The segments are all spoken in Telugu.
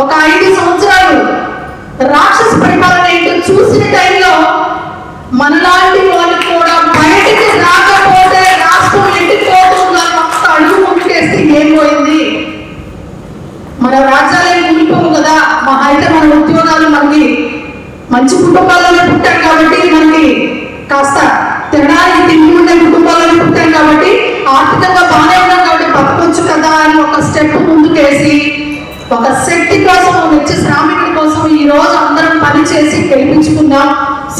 ఒక ఐదు సంవత్సరాలు రాక్షస పరిపాలన ఏంటో చూసిన టైంలో మనలాంటి వాళ్ళు కూడా బయటికి రాకపోతే రాష్ట్రం ఎండిపోతుందా మొత్తం అడుగు ముందుకేస్తే ఏం పోయింది మన రాజ్యాలే కూలిపోవు కదా మా అయితే మన ఉద్యోగాలు మనకి మంచి కుటుంబాలలో పుట్టాం కాబట్టి మనకి కాస్త తినడానికి తిండి ఉండే కుటుంబాలలో పుట్టాం కాబట్టి ఆర్థికంగా బాగానే ఒక శక్తి కోసం నిత్య శ్రామికుల కోసం ఈ రోజు అందరం పని చేసి గెలిపించుకుందాం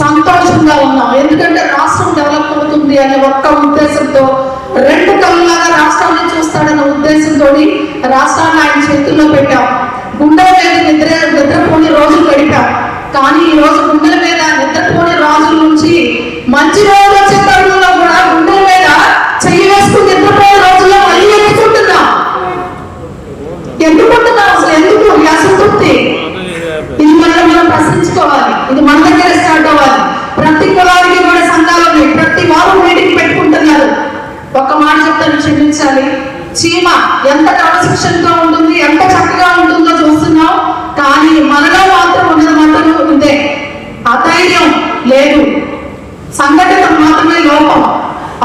సంతోషంగా ఉన్నాం. ఎందుకంటే రాష్ట్రం డెవలప్ అవుతుంది అనే ఒక్క ఉద్దేశంతో రెండు కళ్ళలాగా రాష్ట్రాన్ని చూస్తాడన్న ఉద్దేశంతో రాష్ట్రాన్ని ఆయన చేతుల్లో పెట్టాం. గుండెల మీద నిద్ర నిద్రపోని రోజులు గడిపాం. కానీ ఈ రోజు గుండెల మీద నిద్రపోని రాజుల నుంచి మంచి రోజులు వచ్చే తరుణంలో కూడా గుండెల మీద చెయ్యి వేసుకుని నిద్రపోయే ఎందుకుంటున్నాం అసలు? ఎందుకు? అసంతృప్తి ఇది మనం మనం ప్రశ్నించుకోవాలి. ఇది మన దగ్గర స్టార్ట్ అవ్వాలి. ప్రతి కులానికి కూడా సంఘాలు ఉన్నాయి. ప్రతి వారం మీటింగ్ పెట్టుకుంటున్నారు. ఒక మాట చెప్తాను క్షమించాలి. చీమ ఎంత క్రమశిక్షణతో ఉంటుంది ఎంత చక్కగా ఉంటుందో చూస్తున్నాం కానీ మనలో మాత్రం ఉన్నది మాత్రం ఇదే అధైర్యం లేదు. సంఘటన మాత్రమే లోపం.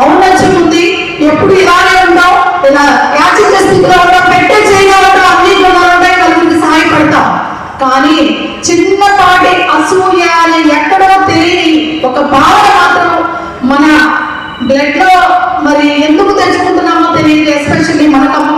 ఔన్నత్యం ఉంది. ఎప్పుడు ఇలానే ఉంటాం ఇలా యాచించే స్థితిలో ఉంటాం చిన్నపాటి అసూయ అని ఎక్కడో తెలియని ఒక భావన మాత్రం మన బ్లడ్లో మరి ఎందుకు తెచ్చుకుంటున్నామో తెలియదు ఎస్పెషల్లీ మన కమ్మ